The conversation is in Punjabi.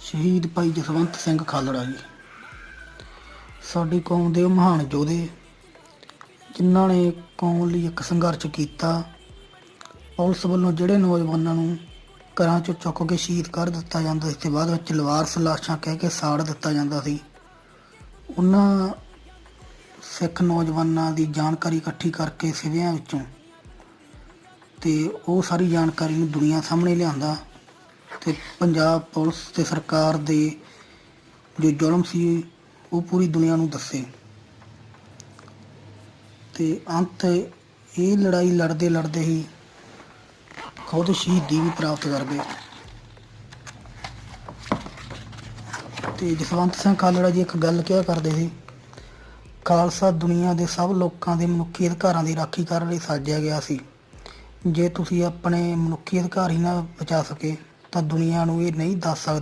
ਸ਼ਹੀਦ ਭਾਈ ਜਸਵੰਤ ਸਿੰਘ ਖਾਲੜਾ ਜੀ। ਸਾਡੀ ਕੌਮ ਦੇ ਮਹਾਨ ਯੋਧੇ, ਜਿਨ੍ਹਾਂ ਨੇ ਕੌਮ ਲਈ ਇੱਕ ਸੰਘਰਸ਼ ਕੀਤਾ, ਪੁਲਿਸ ਵੱਲੋਂ ਜਿਹੜੇ ਨੌਜਵਾਨਾਂ ਨੂੰ ਘਰਾਂ ਚੋਂ ਚੁੱਕ ਕੇ ਸ਼ਹੀਦ ਕਰ ਦਿੱਤਾ ਜਾਂਦਾ ਸੀ, ਤੇ ਬਾਅਦ ਵਿੱਚ ਲਵਾਰਸ ਲਾਸ਼ਾਂ ਕਹਿ ਕੇ ਸਾੜ ਦਿੱਤਾ ਜਾਂਦਾ ਸੀ। ਉਹਨਾਂ ਸਿੱਖ ਨੌਜਵਾਨਾਂ ਦੀ ਜਾਣਕਾਰੀ ਇਕੱਠੀ ਕਰਕੇ ਸਿਵਿਆਂ ਵਿੱਚੋਂ, ਤੇ ਉਹ ਸਾਰੀ ਜਾਣਕਾਰੀ ਨੂੰ ਦੁਨੀਆ ਸਾਹਮਣੇ ਲਿਆਂਦਾ। ਤੇ ਪੰਜਾਬ ਪੁਲਿਸ ਤੇ ਸਰਕਾਰ ਦੇ ਜੋ ਜ਼ੁਲਮ ਸੀ, ਉਹ ਪੂਰੀ ਦੁਨੀਆ ਨੂੰ ਦੱਸੇ। ਤੇ ਅੰਤ ਇਹ ਲੜਾਈ ਲੜਦੇ ਲੜਦੇ ਹੀ ਖੁਦ ਸ਼ਹੀਦੀ ਵੀ ਪ੍ਰਾਪਤ ਕਰ ਗਏ। ਤੇ ਜਸਵੰਤ ਸਿੰਘ ਖਾਲੜਾ ਜੀ ਇੱਕ ਗੱਲ ਕਿਹਾ ਕਰਦੇ ਸੀ, ਖਾਲਸਾ ਦੁਨੀਆ ਦੇ ਸਭ ਲੋਕਾਂ ਦੇ ਮਨੁੱਖੀ ਅਧਿਕਾਰਾਂ ਦੀ ਰਾਖੀ ਕਰਨ ਲਈ ਸਾਜਿਆ ਗਿਆ ਸੀ। ਜੇ ਤੁਸੀਂ ਆਪਣੇ ਮਨੁੱਖੀ ਅਧਿਕਾਰ ਹੀ ਨਾ ਬਚਾ ਸਕੇ ਤਾਂ ਦੁਨੀਆ ਨੂੰ ਇਹ ਨਹੀਂ ਦੱਸ ਸਕਦੇ।